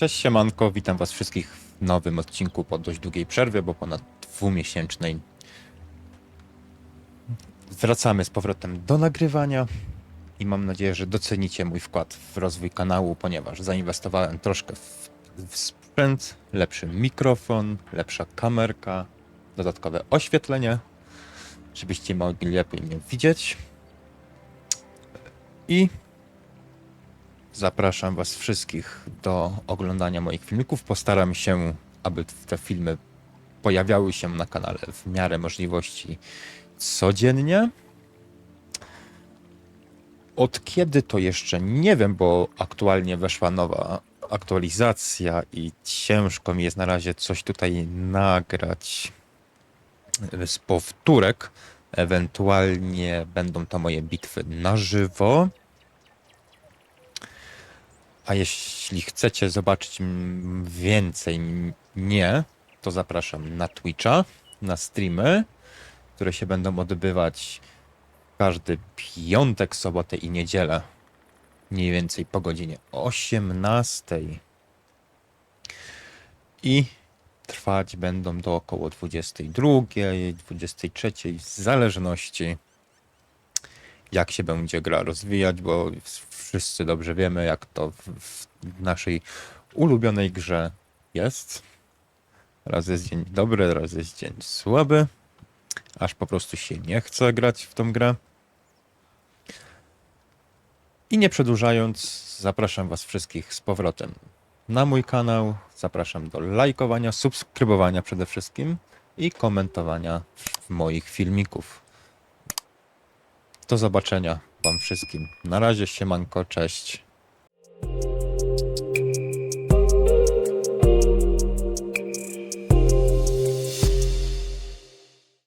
Cześć siemanko, witam was wszystkich w nowym odcinku po dość długiej przerwie, bo ponad dwumiesięcznej. Wracamy z powrotem do nagrywania i mam nadzieję, że docenicie mój wkład w rozwój kanału, ponieważ zainwestowałem troszkę w, w sprzęt, lepszy mikrofon, lepsza kamerka, dodatkowe oświetlenie, żebyście mogli lepiej mnie widzieć. I Zapraszam Was wszystkich do oglądania moich filmików. Postaram się, aby te filmy pojawiały się na kanale w miarę możliwości codziennie. Od kiedy to jeszcze nie wiem, bo aktualnie weszła nowa aktualizacja i ciężko mi jest na razie coś tutaj nagrać z powtórek. Ewentualnie będą to moje bitwy na żywo. A jeśli chcecie zobaczyć więcej mnie, to zapraszam na Twitcha, na streamy, które się będą odbywać każdy piątek, sobotę i niedzielę. Mniej więcej po godzinie 18. I trwać będą do około 22, 23, w zależności jak się będzie gra rozwijać, bo wszyscy dobrze wiemy, jak to w, w naszej ulubionej grze jest. Raz jest dzień dobry, raz jest dzień słaby, aż po prostu się nie chce grać w tą grę. I nie przedłużając, zapraszam Was wszystkich z powrotem na mój kanał. Zapraszam do lajkowania, subskrybowania przede wszystkim i komentowania moich filmików. Do zobaczenia Wam wszystkim. Na razie, siemanko, cześć.